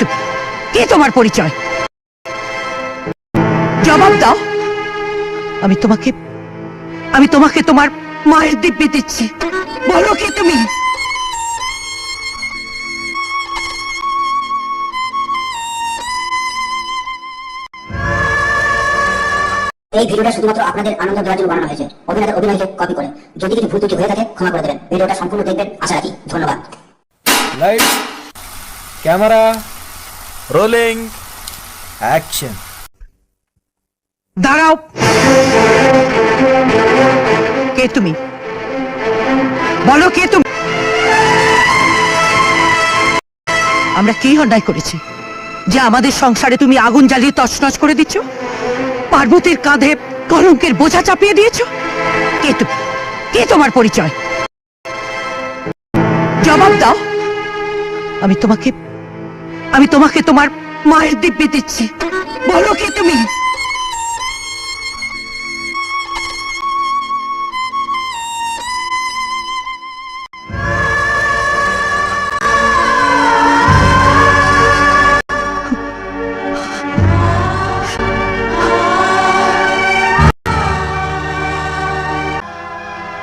তুমি কি তোমার পরিচয়? জবাব দাও। আমি তোমাকে আমি তোমাকে তোমার মায়ের দিব্যি দিচ্ছি। বলো কি তুমি? এই ভিডিওটা শুধুমাত্র আপনাদের আনন্দ দেওয়ার জন্য বানানো হয়েছে। অভিনেতা অভিনয়কে কপি করে। যদি কিছু ভুল ত্রুটি হয়ে থাকে ক্ষমা করে দেবেন। ভিডিওটা সম্পূর্ণ দেখবেন। আশা রাখি ধন্যবাদ। লাইট ক্যামেরা রোলিং অ্যাকশন দাঁড়াও। কে তুমি? বলো কে তুমি? আমরা কি অন্যায় করেছি? যে আমাদের সংসারে তুমি আগুন জ্বালিয়ে তছনছ করে দিচ্ছ? পার্বতীর কাঁধে কলঙ্কের বোঝা চাপিয়ে দিয়েছ? কে তুমি কে তোমার পরিচয়? জবাব দাও। আমি তোমাকে আমি তোমাকে তোমার মায়ের দিব্যি দিচ্ছি। বলো কি তুমি?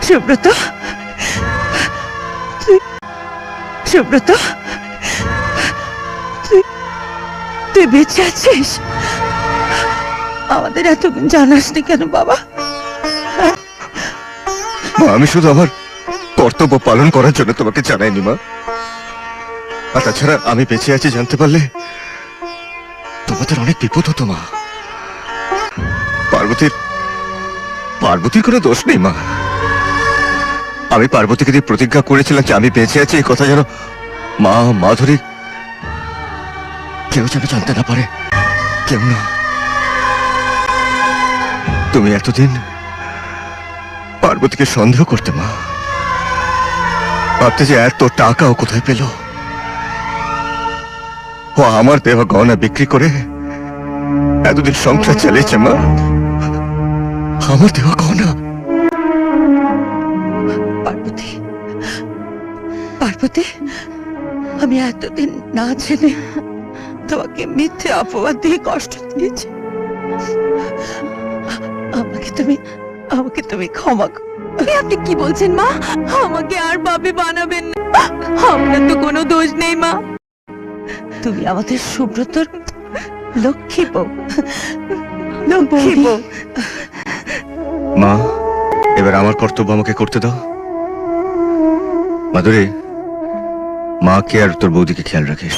সুব্রত? সুব্রত? তুই বেঁচে আছিস? আমাদের এত জানাসনি কেন, বাবা? আমি শুধু আমার কর্তব্য পালন করার জন্য তোমাকে জানাইনি, মা। আর তাছাড়া আমি বেঁচে আছি জানতে পারলে তোমাদের অনেক বিপদ হতো, মা। পার্বতীর পার্বতীর কোনো দোষ নেই, মা। আমি পার্বতীকে দিয়ে প্রতিজ্ঞা করেছিলাম যে আমি বেঁচে আছি, এই কথা যেন মা মাধুরী কেউ যেন জানতে না পারে। কেউ না। তুমি এতদিন পার্বতীকে সন্দেহ করতে, মা। ভাবতে যে এত টাকা ও কোথায় পেল। ও আমার দেওয়া গহনা বিক্রি করে এতদিন সংসার চালিয়েছে, মা। আমার দেওয়া গহনা পার্বতী পার্বতী, আমি এতদিন না জেনে তোমাকে মিথ্যে অপবাদ দিয়ে কষ্ট দিয়েছি। আমাকে তুমি আমাকে তুমি ক্ষমা করো। আপনি কি বলছেন মা? আমাকে আর বাবে বানাবেন না। আমরা তো কোনো দোষ নেই মা। তুমি আমাদের সুব্রতর লক্ষ্মী বউ। লক্ষ্মী বউ। মা এবার আমার কর্তব্য আমাকে করতে দাও। মাধুরী মাকে আর তোর বৌদিকে খেয়াল রাখিস।